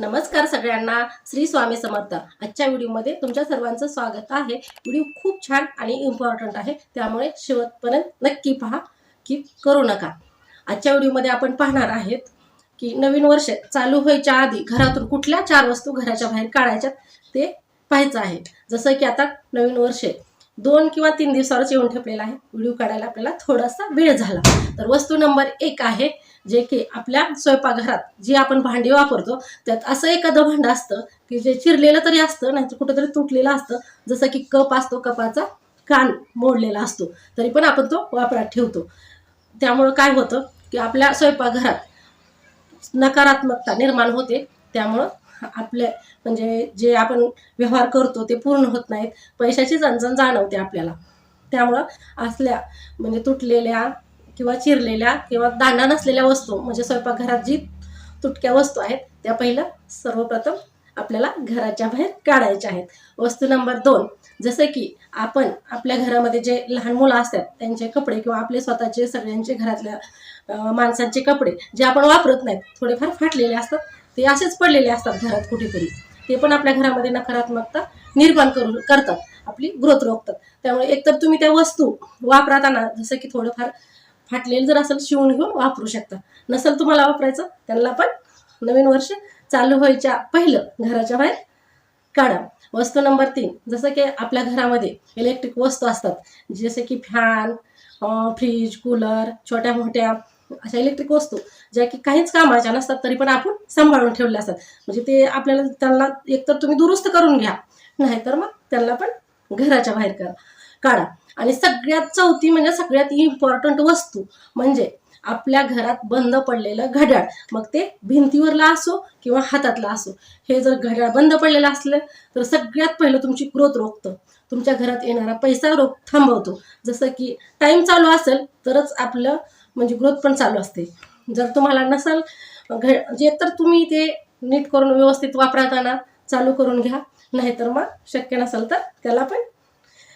नमस्कार सगळ्यांना श्री स्वामी समर्थ. आजच्या व्हिडिओमध्ये तुमच्या सर्वांचं स्वागत आहे. व्हिडिओ खूप छान आणि इम्पॉर्टंट आहे. त्यामुळे शेवटपर्यंत नक्की पहा की करू नका. आजच्या व्हिडिओमध्ये आपण पाहणार आहेत की नवीन वर्ष चालू व्हायच्या आधी घरातून कुठल्या चार वस्तू घराच्या बाहेर काढायच्यात ते पाहायचं आहे. जसं की आता नवीन वर्ष दोन किंवा तीन दिवसावरच येऊन ठेपलेला आहे. व्हिडिओ काढायला आपल्याला थोडासा वेळ झाला. तर वस्तू नंबर एक आहे जे की आपल्या स्वयंपाकघरात जी आपण भांडी वापरतो त्यात असं एखादं भांडं असतं की जे चिरलेलं तरी असतं नाहीतर कुठेतरी तुटलेलं असतं. जसं की कप असतो कपाचा कान मोडलेला असतो तरी पण आपण तो वापरात ठेवतो. त्यामुळं काय होतं की आपल्या स्वयंपाकघरात नकारात्मकता निर्माण होते. त्यामुळं आपले म्हणजे जे आपण व्यवहार करतो ते पूर्ण होत नाहीत. पैशाची जणजण जाणवते आपल्याला. त्यामुळं असल्या म्हणजे तुटलेल्या किंवा चिरलेल्या किंवा दांडा नसलेल्या वस्तू म्हणजे स्वयंपाकघरात जी तुटक्या वस्तू आहेत त्या पहिलं सर्वप्रथम आपल्याला घराच्या बाहेर काढायच्या आहेत. वस्तू नंबर दोन जसं की आपण आपल्या घरामध्ये जे लहान मुलं असतात त्यांचे कपडे किंवा आपले स्वतःचे सगळ्यांचे घरातल्या माणसांचे कपडे जे आपण वापरत नाहीत थोडेफार फाटलेले असतात ते असेच पडलेले असतात घरात कुठेतरी. ते पण आपल्या घरामध्ये नकारात्मकता निर्माण करून करतात. आपली ग्रोथ रोखतात. त्यामुळे एकतर तुम्ही त्या वस्तू वापरताना जसं की थोडंफार फाटलेलं जर असेल शिवून घेऊन वापरू शकता. नसेल तुम्हाला वापरायचं त्यांना पण नवीन वर्ष चालू व्हायच्या पहिलं घराच्या बाहेर काढा. वस्तू नंबर तीन जसं की आपल्या घरामध्ये इलेक्ट्रिक वस्तू असतात. जसे की फॅन फ्रीज कूलर छोट्या मोठ्या अशा इलेक्ट्रिक वस्तू ज्या की काहीच कामाच्या नसतात तरी पण आपण सांभाळून ठेवल्या असतात. म्हणजे ते आपल्याला त्यांना एकतर तुम्ही दुरुस्त करून घ्या नाहीतर मग त्यांना पण घराच्या बाहेर करा. काढा. आणि सगळ्यात चौथी म्हणजे सगळ्यात इम्पॉर्टंट वस्तू म्हणजे आपल्या घरात बंद पडलेलं घड्याळ. मग ते भिंतीवरला असो किंवा हातातला असो. हे जर घड्याळ बंद पडलेलं असलं तर सगळ्यात पहिलं तुमची ग्रोथ रोखतं. तुमच्या घरात येणारा पैसा रोख थांबवतो. जसं की टाईम चालू असेल तरच आपलं म्हणजे ग्रोथ पण चालू असते. जर तुम्हाला नसाल घ जे तर तुम्ही ते नीट करून व्यवस्थित वापरताना चालू करून घ्या. नाहीतर मग शक्य नसेल तर त्याला पण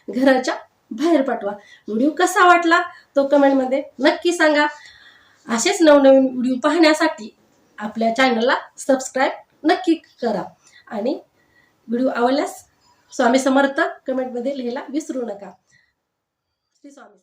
घराच्या बाहेर पाठवा. व्हिडिओ कसा वाटला तो कमेंटमध्ये नक्की सांगा. असेच नवनवीन व्हिडिओ पाहण्यासाठी आपल्या चॅनलला सबस्क्राईब नक्की करा. आणि व्हिडिओ आवडल्यास स्वामी समर्थ कमेंटमध्ये लिहायला विसरू नका. श्री स्वामी